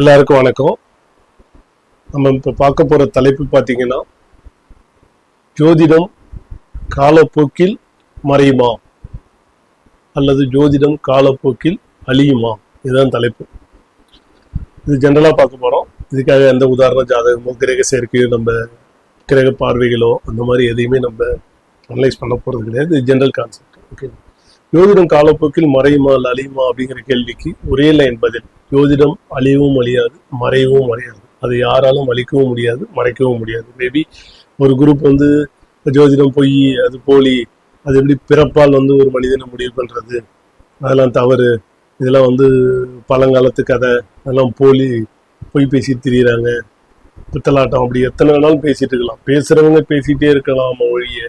எல்லாருக்கும் வணக்கம். நம்ம இப்போ பார்க்க போற தலைப்பு பார்த்தீங்கன்னா ஜோதிடம் காலப்போக்கில் மறையுமா? அல்லது ஜோதிடம் காலப்போக்கில் அழியுமா? இதுதான் தலைப்பு. இது ஜென்ரலாக பார்க்க போறோம். இதுக்காக எந்த உதாரண ஜாதகமோ கிரக சேர்க்கையோ நம்ம கிரக பார்வைகளோ அந்த மாதிரி எதையுமே நம்ம அனலைஸ் பண்ண போறது கிடையாது. இது ஜென்ரல் கான்செப்ட் ஓகே ஜோதிடம் காலப்போக்கில் மறையுமா அல்ல அழியுமா அப்படிங்கிற கேள்விக்கு ஒரே லைன் பதில். ஜோதிடம் அழியவும் அழியாது மறையவும் மறையாது அது யாராலும் அழிக்கவும் முடியாது மறைக்கவும் முடியாது. மேபி ஒரு குரூப் வந்து ஜோதிடம் பொய் அது போலி அது எப்படி பிறப்பால் வந்து ஒரு மனிதனை முடிவு பண்ணுறது அதெல்லாம் தவறு. இதெல்லாம் வந்து பழங்காலத்து கதை. அதெல்லாம் போலி பொய் பேசி திரியிறாங்க. பித்தலாட்டம் அப்படி எத்தனை வேணாலும் பேசிட்டு இருக்கலாம். பேசுறவங்க பேசிட்டே இருக்கலாம் ஒழிய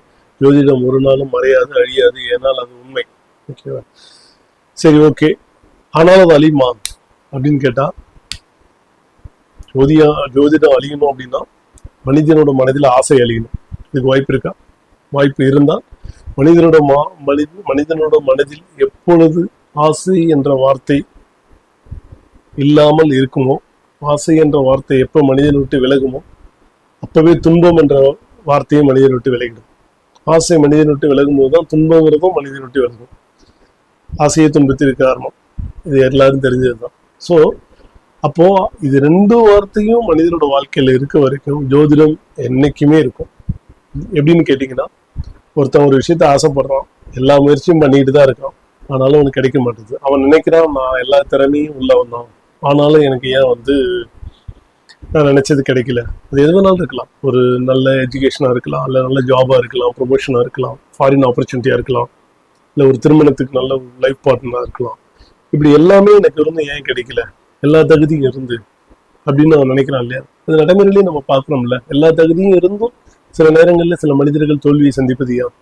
ஜோதிடம் ஒரு நாளும் மறையாது அழியாது. ஏனால் அது உண்மை. ஓகேவா சரி ஓகே ஆனாலும் அது அழியுமா? அப்படின்னு கேட்டா ஜோதியா ஜோதிடம் அழியணும் அப்படின்னா மனிதனோட மனதில் ஆசை அழியணும். இதுக்கு வாய்ப்பு இருக்கா? வாய்ப்பு இருந்தா மனிதனோட மா மனித மனிதனோட மனதில் எப்பொழுது ஆசை என்ற வார்த்தை இல்லாமல் இருக்குமோ ஆசை என்ற வார்த்தை எப்போ மனிதனை விட்டு விலகுமோ அப்பவே துன்பம் என்ற வார்த்தையை மனிதனை விட்டு விலகிடும். ஆசை மனிதனை விட்டு விலகும் போதுதான் துன்பங்கிறதும் மனிதனை விட்டு விலகும். ஆசையை துன்பத்திற்கு காரணம். இது எல்லாரும் தெரிஞ்சதுதான். ஸோ அப்போ இது ரெண்டு வார்த்தையும் மனிதனோட வாழ்க்கையில இருக்க வரைக்கும் ஜோதிடம் என்னைக்குமே இருக்கும். எப்படின்னு கேட்டிங்கன்னா ஒருத்தன் ஒரு விஷயத்த ஆசைப்படுறான் எல்லா முயற்சியும் பண்ணிட்டு தான் இருக்கான் ஆனாலும் அவனுக்கு கிடைக்க மாட்டேது அவன் நினைக்கிறான் நான் எல்லா திறமையும் உள்ளவன் தான் ஆனாலும் எனக்கு ஏன் வந்து நான் நினைச்சது கிடைக்கல? அது எது வேணாலும் இருக்கலாம். ஒரு நல்ல எஜுகேஷனா இருக்கலாம் இல்லை நல்ல ஜாபா இருக்கலாம் ப்ரொமோஷனா இருக்கலாம் ஃபாரின் ஆப்பர்ச்சுனிட்டியா இருக்கலாம் இல்லை ஒரு திருமணத்துக்கு நல்ல லைஃப் பார்ட்னராக இருக்கலாம். இப்படி எல்லாமே எனக்கு இருந்து ஏன் கிடைக்கல? எல்லா தகுதியும் இருந்து அப்படின்னு அவன் நினைக்கிறான் இல்லையா? அது நடைமுறையிலேயே நம்ம பார்க்கணும்ல எல்லா தகுதியும் இருந்தும் சில நேரங்களில் சில மனிதர்கள் தோல்வியை சந்திப்பது ஏன்?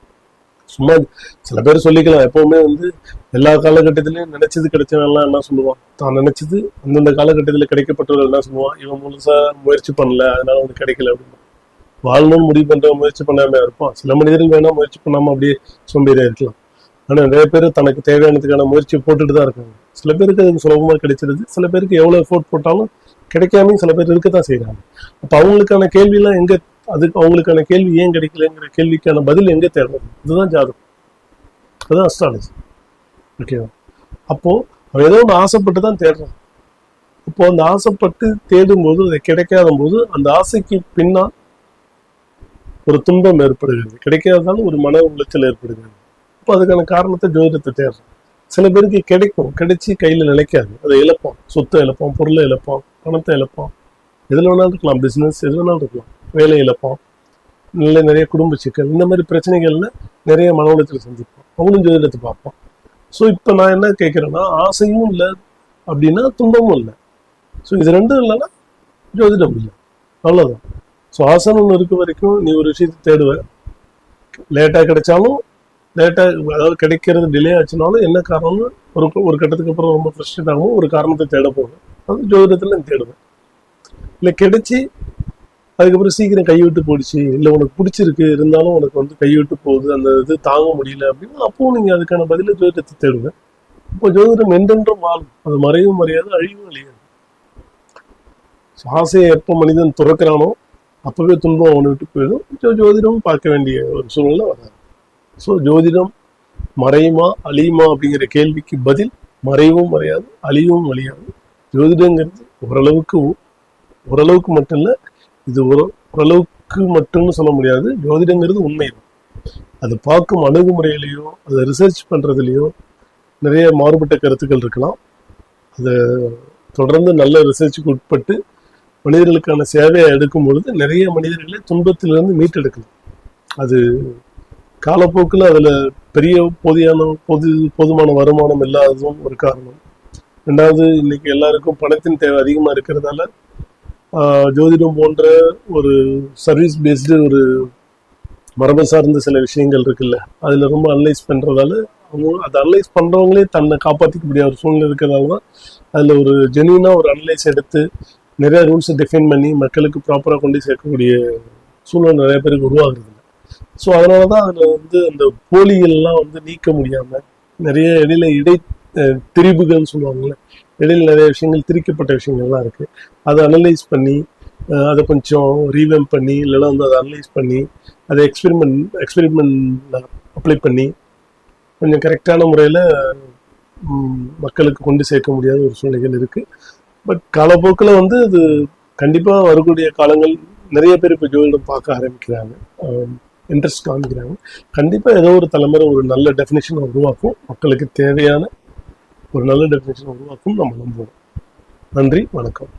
சும்மா சில பேர் சொல்லிக்கலாம் எப்பவுமே வந்து எல்லா காலகட்டத்திலையும் நினைச்சது கிடைச்சவன்லாம் என்ன சொல்லுவான்? தான் நினைச்சது அந்தந்த காலகட்டத்தில் கிடைக்கப்பட்டவர்கள் என்ன சொல்லுவான்? இவன் முழுசா முயற்சி பண்ணல அதனால வந்து கிடைக்கல அப்படின்னு. வாழணும்னு முடிவு பண்ற முயற்சி பண்ணாம இருப்பான். சில மனிதர்கள் வேணா முயற்சி பண்ணாம அப்படியே சோம்பேறியா இருக்கலாம். ஆனா நிறைய பேர் தனக்கு தேவையானதுக்கான முயற்சி போட்டுட்டு தான் இருக்காங்க. சில பேருக்கு அது சுலபமா கிடைச்சிருது. சில பேருக்கு எவ்வளவு எஃபோர்ட் போட்டாலும் கிடைக்காமையும் சில பேர் இருக்கத்தான் செய்யறாங்க அப்ப அவங்களுக்கான கேள்வி எல்லாம் எங்க அதுக்கு அவங்களுக்கான கேள்வி ஏன் கிடைக்கலங்கிற கேள்விக்கான பதில் எங்க தேடுறது இதுதான் ஜாதகம். அதுதான் அஸ்ட்ராலஜி ஓகேவா அப்போ அவன் ஏதோ ஒன்று ஆசைப்பட்டு தான் தேடுறான். இப்போ அந்த ஆசைப்பட்டு தேடும் போது அது கிடைக்காத போது அந்த ஆசைக்கு பின்னால் ஒரு துன்பம் ஏற்படுகிறது. கிடைக்காததால ஒரு மன உளைச்சல் ஏற்படுகிறது. அப்போ அதுக்கான காரணத்தை ஜோதிடத்தை தேடுறோம். சில பேருக்கு கிடைக்கும். கிடைச்சி கையில நிலைக்காது. அதை இழப்போம். சொத்தை இழப்போம் பொருளை இழப்போம் பணத்தை இழப்போம். எதில் வேணாலும் இருக்கலாம். பிசினஸ் எது வேணாலும் இருக்கலாம். வேலை இழப்போம். நல்ல நிறைய குடும்ப சிக்கல். இந்த மாதிரி பிரச்சனைகள்ல நிறைய மன உளைச்சல் சந்திப்போம். அவங்களும் ஜோதிடத்தை பார்ப்போம். ஸோ இப்போ நான் என்ன கேட்குறேன்னா ஆசையும் இல்லை அப்படின்னா துன்பமும் இல்லை. ஸோ இது ரெண்டும் இல்லைன்னா ஜோதிடம் இல்லை. அவ்வளோதான் ஸோ ஆசைன்னு ஒன்று இருக்க வரைக்கும் நீ ஒரு விஷயத்தை தேடுவ. லேட்டாக கிடைச்சாலும் லேட்டாக அதாவது கிடைக்கிறது டிலே ஆச்சுனாலும் என்ன காரணம்னு ஒரு ஒரு கட்டத்துக்கு அப்புறம் ரொம்ப ஃப்ரஸ்ட்ரேட் ஆகும் ஒரு காரணத்தை தேட போவேன் அது ஜோதிடத்தில் தேடுவேன். இல்லை கிடைச்சி அதுக்கப்புறம் சீக்கிரம் கைவிட்டு போயிடுச்சு. இல்லை உனக்கு பிடிச்சிருக்கு இருந்தாலும் உனக்கு வந்து கைவிட்டு போகுது அந்த இது தாங்க முடியல அப்படின்னா அப்பவும் நீங்கள் அதுக்கான பதில ஜோதிடத்தை தேடுங்க. இப்போ ஜோதிடம் என்றென்றும் வாழும். அது மறையும் மறையாது அழிவும் அழியாது. சுவாசையை ஆசையை எப்போ மனிதன் துறக்கிறானோ அப்பவே துன்பம் அவனை விட்டு போயிடும். ஜோதிடமும் பார்க்க வேண்டிய ஒரு சூழ்நிலை வராது. ஸோ ஜோதிடம் மறையுமா அழியுமா அப்படிங்கிற கேள்விக்கு பதில் மறையவும் மறையாது அழியவும் அழியாது. ஜோதிடங்கிறது ஓரளவுக்கு ஓரளவுக்கு மட்டும் இல்லை இது ஒரு ஓரளவுக்கு மட்டும்னு சொல்ல முடியாது. ஜோதிடங்கிறது உண்மைதான். அது பார்க்கும் அணுகுமுறையிலையோ அதை ரிசர்ச் பண்ணுறதுலையோ நிறைய மாறுபட்ட கருத்துக்கள் இருக்கலாம். அதை தொடர்ந்து நல்ல ரிசர்ச்சுக்கு உட்பட்டு மனிதர்களுக்கான சேவையை எடுக்கும் பொழுது நிறைய மனிதர்களை துன்பத்திலிருந்து மீட்டெடுக்கலாம். அது காலப்போக்கில் அதில் பெரிய போதியான பொது போதுமான வருமானம் இல்லாததும் ஒரு காரணம். ரெண்டாவது இன்னைக்கு எல்லாருக்கும் பணத்தின் தேவை அதிகமாக இருக்கிறதால ஜோதிடம் போன்ற ஒரு சர்வீஸ் பேஸ்டு ஒரு மரபு சார்ந்த சில விஷயங்கள் இருக்குல்ல அதில் ரொம்ப அனலைஸ் பண்ணுறதால அவங்க அதை அனலைஸ் பண்ணுறவங்களே தன்னை காப்பாற்றிக்க முடியாத ஒரு சூழ்நிலை இருக்கிறதால தான் அதில் ஒரு ஜெனியூனா ஒரு அனலைஸ் எடுத்து நிறைய ரூல்ஸை டிஃபைன் பண்ணி மக்களுக்கு ப்ராப்பராக கொண்டு சேர்க்கக்கூடிய சூழ்நிலை நிறைய பேருக்கு உருவாகுது. ஸோ அதனால தான் அதில் வந்து அந்த போலிகள்லாம் வந்து நீக்க முடியாம நிறைய இடையில இடை திரிபுகள்னு சொல்லுவாங்கல்ல இடையில நிறைய விஷயங்கள் திரிக்கப்பட்ட விஷயங்கள்லாம் இருக்கு. அதை அனலைஸ் பண்ணி அதை கொஞ்சம் ரீவெம் பண்ணி இல்லைன்னா வந்து அதை அனலைஸ் பண்ணி அதை எக்ஸ்பெரிமெண்ட் எக்ஸ்பெரிமெண்ட் அப்ளை பண்ணி கொஞ்சம் கரெக்டான முறையில் மக்களுக்கு கொண்டு சேர்க்க முடியாத ஒரு சூழ்நிலைகள் இருக்கு. பட் காலப்போக்கில் வந்து அது கண்டிப்பாக வரக்கூடிய காலங்கள் நிறைய பேர் இப்போ ஜோதிடம் பார்க்க ஆரம்பிக்கிறாங்க. இன்ட்ரெஸ்ட் காமிக்கிறாங்க. கண்டிப்பாக ஏதோ ஒரு தலைமுறை ஒரு நல்ல டெஃபினேஷனை உருவாக்கும். மக்களுக்கு தேவையான ஒரு நல்ல டெஃபினேஷனை உருவாக்கும் நம்ம நம்புவோம் நன்றி வணக்கம்.